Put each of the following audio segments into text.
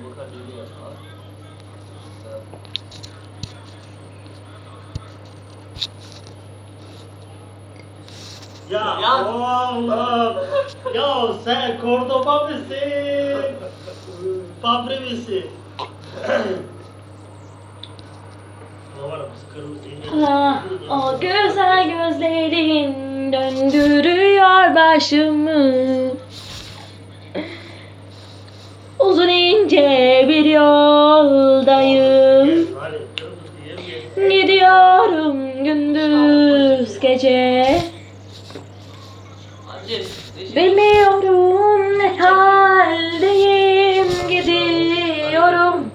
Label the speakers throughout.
Speaker 1: Ha.
Speaker 2: Ya,
Speaker 1: Ya.
Speaker 2: oğlum. ya sen Kordoba mısın? Fabri misin?
Speaker 3: Ah, o güzel gözlerin döndürüyor başımı Uzun ince bir yoldayım. Gidiyorum gündüz gece? Bilmiyorum ne haldeyim gidiyorum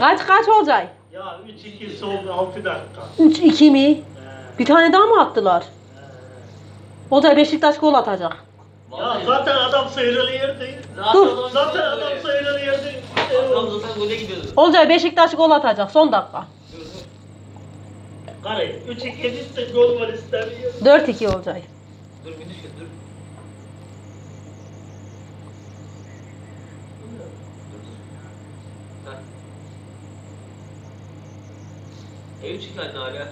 Speaker 4: Kaç kaç olacak?
Speaker 2: ya 3-2 soldu 6 dakika.
Speaker 4: 3-2 mi? Bir tane daha mı attılar?
Speaker 2: he.
Speaker 4: Olacak Beşiktaş gol atacak.
Speaker 2: Ya zaten adam sıyrılıyordu.
Speaker 1: Zaten
Speaker 4: Dur.
Speaker 1: adam-
Speaker 2: Zaten adam sıyrılıyordu.
Speaker 1: Adam zaten gole gidiyordu.
Speaker 4: Olacak Beşiktaş gol atacak son dakika.
Speaker 2: Kare 3-2 bitti gol var istemiyor.
Speaker 4: 4-2 olacak.
Speaker 1: Dur bir düşün dur. Dur dur. Heh. Ev çık anne hala. 81 dakika. Ben de ya. Dakika 81. Çık hala.
Speaker 2: Kaç?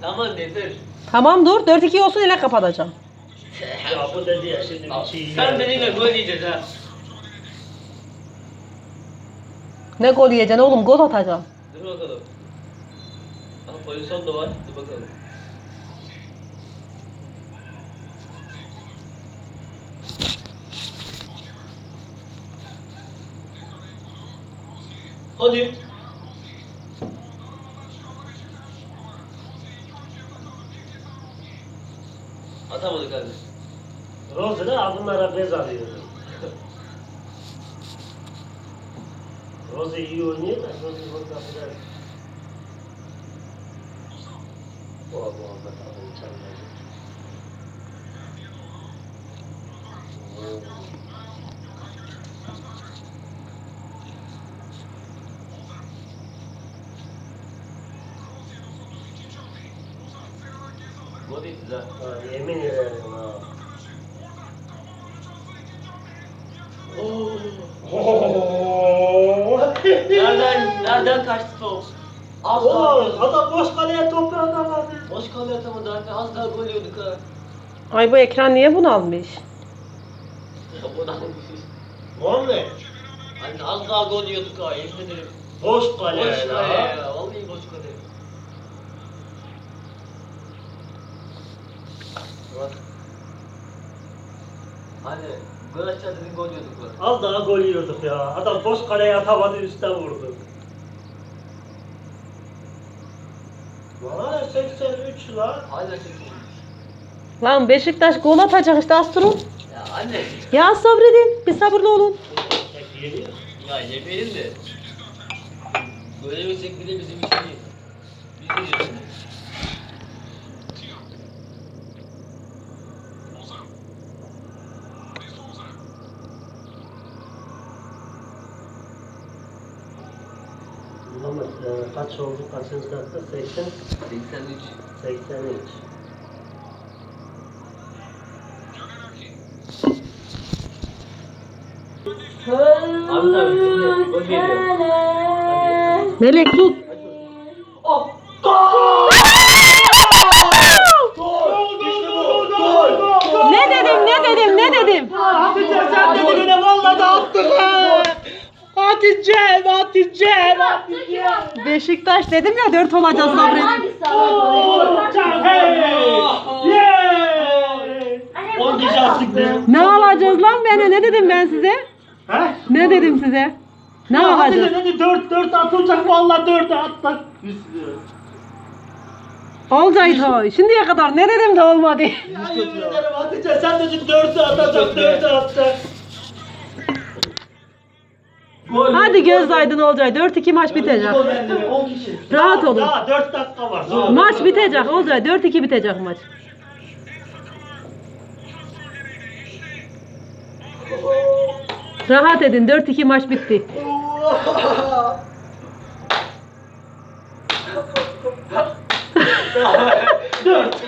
Speaker 1: Tamam yeter.
Speaker 4: Tamam dur 4-2 olsun ile kapatacağım.
Speaker 2: Ya bu dedi ya şimdi bir şey
Speaker 1: Sen benimle gol yiyeceğiz ha.
Speaker 4: Ne gol yiyeceksin oğlum gol atacağım.
Speaker 1: Dur bakalım. Pozisyon da var. Dur bakalım. Hadi. Atamadık abi.
Speaker 2: Rose'da adımlara bez alıyordu. Rose iyi oynuyor da Rose burada biraz... Muhammed abi yemin ederim ha. Oo.
Speaker 1: Nereden, nereden kaçtı top? Az daha.
Speaker 2: Adam boş kaleye topu atamadı.
Speaker 1: Boş kalıyor atamadı anne. Az daha gol yiyorduk ha.
Speaker 4: Ay bu ekran niye bunu almış?
Speaker 1: O da
Speaker 2: Muhammed
Speaker 1: Anne az daha gol yiyorduk ha yemin ederim.
Speaker 2: boş
Speaker 1: Boş
Speaker 2: kaleye
Speaker 1: kale
Speaker 2: la.
Speaker 1: ya. Vallahi boş kale. Bak. Anne gol atacağız dedin gol yiyorduk bak.
Speaker 2: Az daha gol yiyorduk ya. Adam boş kaleye atamadı üstten vurdu. Valla 83 la.
Speaker 1: Hala çekiyor.
Speaker 4: Lan Beşiktaş gol atacak işte Astrol.
Speaker 1: Ya anne.
Speaker 4: Ya sabredin. Bir sabırlı olun.
Speaker 2: Tek.
Speaker 1: Ya yemeyelim de. Böyle yemesek bile bizim için iyi. Biz yiyeceğiz şimdi.
Speaker 2: Muhammed e, kaç oldu kaçıncı dakika? 80?
Speaker 1: 83.
Speaker 2: 83.
Speaker 1: Abi tabii şimdi gol geliyor.
Speaker 4: Melek tut.
Speaker 1: Oh!
Speaker 4: Ne dedim ne dedim ne dedim?
Speaker 2: Hatice sen dedin öyle valla da ha. Hatice, Hatice, Hatice.
Speaker 4: Beşiktaş dedim ya 4 olacağız!
Speaker 2: Yeah! 10 kişi attık be.
Speaker 4: Ne alacağız lan beni ne dedim ben size?
Speaker 2: He?
Speaker 4: Ne dedim size? Ne
Speaker 2: Ya
Speaker 4: alacağız?
Speaker 2: dedi 4 4 atılacak valla 4 attık.
Speaker 4: Olcay toy. Şimdiye kadar ne dedim de olmadı.
Speaker 2: Ya yemin ederim Hatice sen dedin 4'ü atacak 4'ü attı.
Speaker 1: Gol.
Speaker 4: Hadi göz aydın Olcay. 4-2 maç bitecek.
Speaker 2: 10 kişi.
Speaker 4: Rahat
Speaker 2: Daha-
Speaker 4: olun.
Speaker 2: Daha 4 dakika var. Zor.
Speaker 4: Maç bitecek Olcay. 4-2 bitecek maç. Rahat edin. 4-2 maç bitti.
Speaker 2: Dört.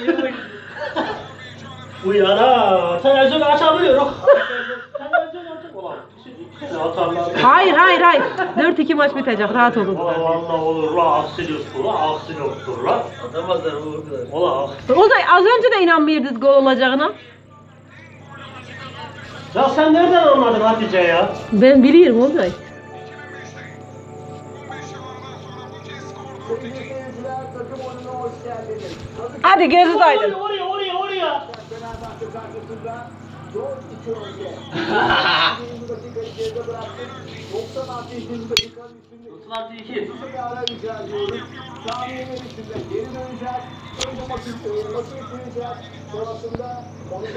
Speaker 2: Ha. Televizyonu açabiliyoruz.
Speaker 4: Hayır hayır hayır. 4-2 maç bitecek. Rahat olun.
Speaker 2: Valla valla olur la aksi yoktur aksi yoktur la.
Speaker 1: Atamazlar bu kadar.
Speaker 2: Ola aksi.
Speaker 4: Az önce de inanmıyordunuz gol olacağına.
Speaker 2: Ya sen nereden anladın Hatice ya?
Speaker 4: Ben biliyorum Olcay. Hadi gözü aydın.
Speaker 2: Oraya oraya oraya.
Speaker 1: İki.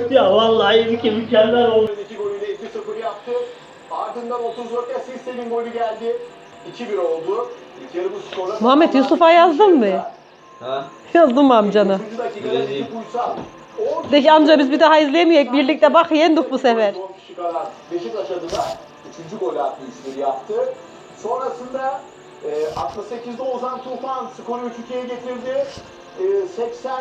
Speaker 2: Ya vallahi ülke mükemmel oldu.
Speaker 5: İki golüyle 2-0 yaptı. Ardından 34'te Sisse'nin golü geldi. 2-1 oldu. İlk yarı bu skorla...
Speaker 4: Muhammed Yusuf'a yazdın mı?
Speaker 1: Ha?
Speaker 4: Yazdım amcana?
Speaker 5: 3. dakikada Zeki Uysal.
Speaker 4: De ki amca biz bir daha izleyemeyek. Birlikte bak yendik bu sefer.
Speaker 5: Son kişi kadar Beşiktaş adına 3. golü attı, 3-1 yaptı. Sonrasında e, 68'de Ozan Tufan skoru 3-2'ye getirdi. E, 80